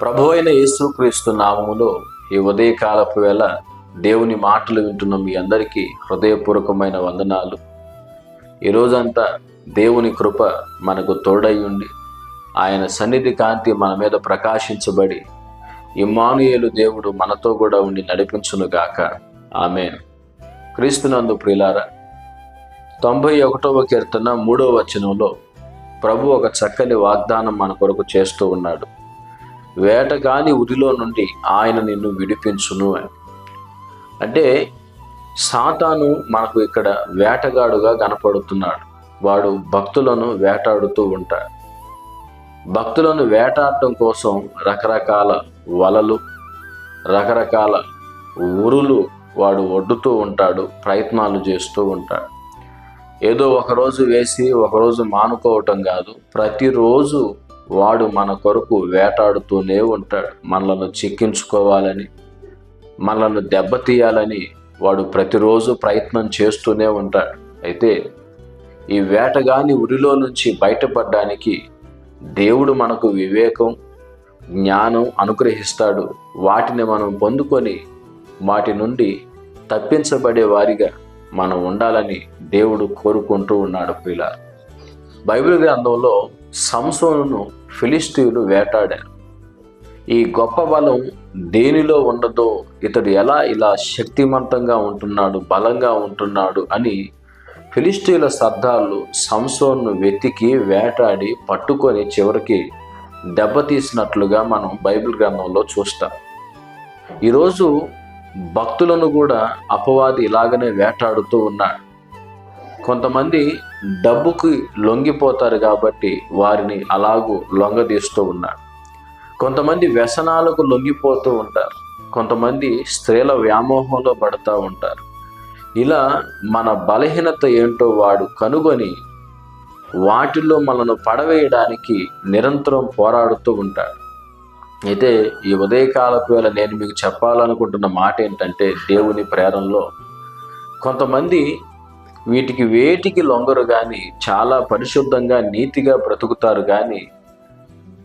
ప్రభు అయిన యేసుక్రీస్తు నామములో ఈ ఉదయకాలపు వేళ దేవుని మాటలు వింటున్న మీ అందరికీ హృదయపూర్వకమైన వందనాలు. ఈ రోజంతా దేవుని కృప మనకు తోడై ఉండి ఆయన సన్నిధి కాంతి మన మీద ప్రకాశించబడి ఇమ్మానుయేలు దేవుడు మనతో కూడా ఉండి నడిపించునుగాక. ఆమె క్రీస్తునందు ప్రిలారా తొంభై ఒకటవ కీర్తన మూడవ వచనంలో ప్రభు ఒక చక్కని వాగ్దానం మన కొరకు చేస్తూ ఉన్నాడు. వేటగాని ఉరిలో నుండి ఆయన నిన్ను విడిపించును అని. అంటే సాతాను మనకు ఇక్కడ వేటగాడుగా కనపడుతున్నాడు. వాడు భక్తులను వేటాడుతూ ఉంటాడు. భక్తులను వేటాడటం కోసం రకరకాల వలలు రకరకాల ఉరులు వాడు ఒడ్డుతూ ఉంటాడు ప్రయత్నాలు చేస్తూ ఉంటాడు. ఏదో ఒకరోజు వేసి ఒకరోజు మానుకోవటం కాదు ప్రతిరోజు వాడు మన కొరకు వేటాడుతూనే ఉంటాడు. మనలను చిక్కించుకోవాలని మనలను దెబ్బతీయాలని వాడు ప్రతిరోజు ప్రయత్నం చేస్తూనే ఉంటాడు. అయితే ఈ వేటగాని ఉరిలో నుంచి బయటపడడానికి దేవుడు మనకు వివేకం జ్ఞానం అనుగ్రహిస్తాడు. వాటిని మనం పొందుకొని వాటి నుండి తప్పించబడే వారిగా మనం ఉండాలని దేవుడు కోరుకుంటూ ఉన్నాడు పిల్లలు బైబిల్ గ్రంథంలో సంసోను ఫిలిస్తీన్లు వేటాడారు. ఈ గొప్ప బలం దేనిలో ఉండదో ఇతడు ఎలా ఇలా శక్తివంతంగా ఉంటున్నాడు బలంగా ఉంటున్నాడు అని ఫిలిస్తీన్ల సర్దార్లు సంసోన్ను వెతికి వేటాడి పట్టుకొని చివరికి దెబ్బతీసినట్లుగా మనం బైబిల్ గ్రంథంలో చూస్తాం. ఈరోజు భక్తులను కూడా అపవాది ఇలాగనే వేటాడుతూ ఉన్నాడు. కొంతమంది డబ్బుకి లొంగిపోతారు కాబట్టి వారిని అలాగూ లొంగదీస్తూ ఉన్నాడు కొంతమంది వ్యసనాలకు లొంగిపోతూ ఉంటారు. కొంతమంది స్త్రీల వ్యామోహంలో పడుతూ ఉంటారు. ఇలా మన బలహీనత ఏంటో వాడు కనుగొని వాటిల్లో మనను పడవేయడానికి నిరంతరం పోరాడుతూ ఉంటాడు. అయితే ఈ ఉదయకాలపు వేళ నేను మీకు చెప్పాలనుకుంటున్న మాట ఏంటంటే దేవుని ప్రేరణలో కొంతమంది వీటికి వేటికి లొంగరు కానీ చాలా పరిశుద్ధంగా నీతిగా బ్రతుకుతారు కానీ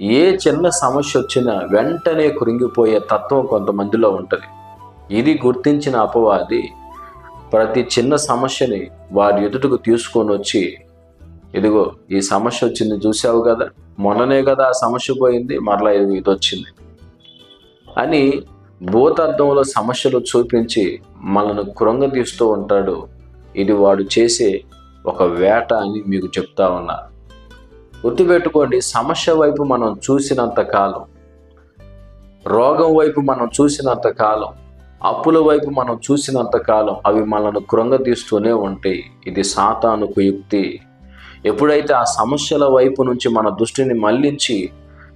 ఏ చిన్న సమస్య వచ్చినా వెంటనే కురింగిపోయే తత్వం కొంతమందిలో ఉంటుంది. ఇది గుర్తించిన అపవాది ప్రతి చిన్న సమస్యని వారి ఎదుటకు తీసుకొని వచ్చి ఇదిగో ఈ సమస్య వచ్చింది చూసావు కదా మొన్ననే కదా ఆ సమస్య పోయింది మరలా ఇది ఇది వచ్చింది. అని భూతార్థంలో సమస్యలు చూపించి మనను కృంగదీస్తూ ఉంటాడు ఇది వాడు చేసే ఒక వేట అని మీకు చెప్తా ఉన్నా. గుర్తుపెట్టుకోండి సమస్య వైపు మనం చూసినంత కాలం రోగం వైపు మనం చూసినంత కాలం అప్పుల వైపు మనం చూసినంత కాలం అవి మనల్ని కృంగతీస్తూనే ఉంటాయి. ఇది సాతానుకు యుక్తి. ఎప్పుడైతే ఆ సమస్యల వైపు నుంచి మన దృష్టిని మళ్ళించి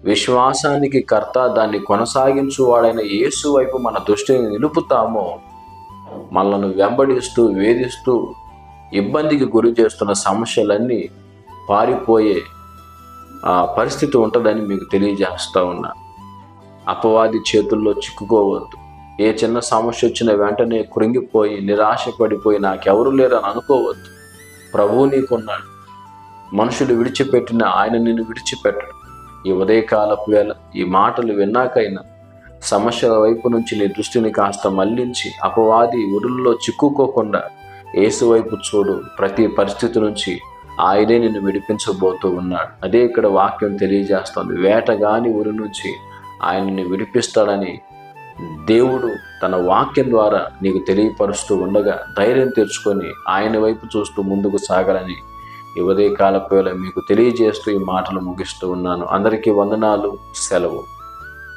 విశ్వాసానికి కర్త దాన్ని కొనసాగించువాడైన యేసు వైపు మన దృష్టిని నిలుపుతామో మనల్ని వెంబడిస్తూ వేధిస్తూ ఇబ్బందికి గురి చేస్తున్న సమస్యలన్నీ పారిపోయే ఆ పరిస్థితి ఉంటుందని మీకు తెలియజేస్తూ ఉన్నా. అపవాది చేతుల్లో చిక్కుకోవద్దు. ఏ చిన్న సమస్య వచ్చిన వెంటనే కృంగిపోయి నిరాశపడిపోయి నాకెవరు లేరని అనుకోవద్దు. ప్రభువు నీకున్నాడు. మనుషులు విడిచిపెట్టిన ఆయన నిన్ను విడిచిపెట్టడు. ఈ ఉదయకాలపు వేళ ఈ మాటలు విన్నాకైనా సమస్యల వైపు నుంచి నీ దృష్టిని కాస్త మళ్ళించి అపవాది ఉరుల్లో చిక్కుకోకుండా ఏసువైపు చూడు. ప్రతి పరిస్థితి నుంచి ఆయనే నిన్ను విడిపించబోతూ ఉన్నాడు. అదే ఇక్కడ వాక్యం తెలియజేస్తుంది. వేటగాని ఊరి నుంచి ఆయనని విడిపిస్తాడని దేవుడు తన వాక్యం ద్వారా నీకు తెలియపరుస్తూ ఉండగా ధైర్యం తెచ్చుకొని ఆయన వైపు చూస్తూ ముందుకు సాగాలని ఈ ఉదయకాలపు మీకు తెలియజేస్తూ ఈ మాటలు ముగిస్తూ ఉన్నాను. అందరికీ వందనాలు. సెలవు.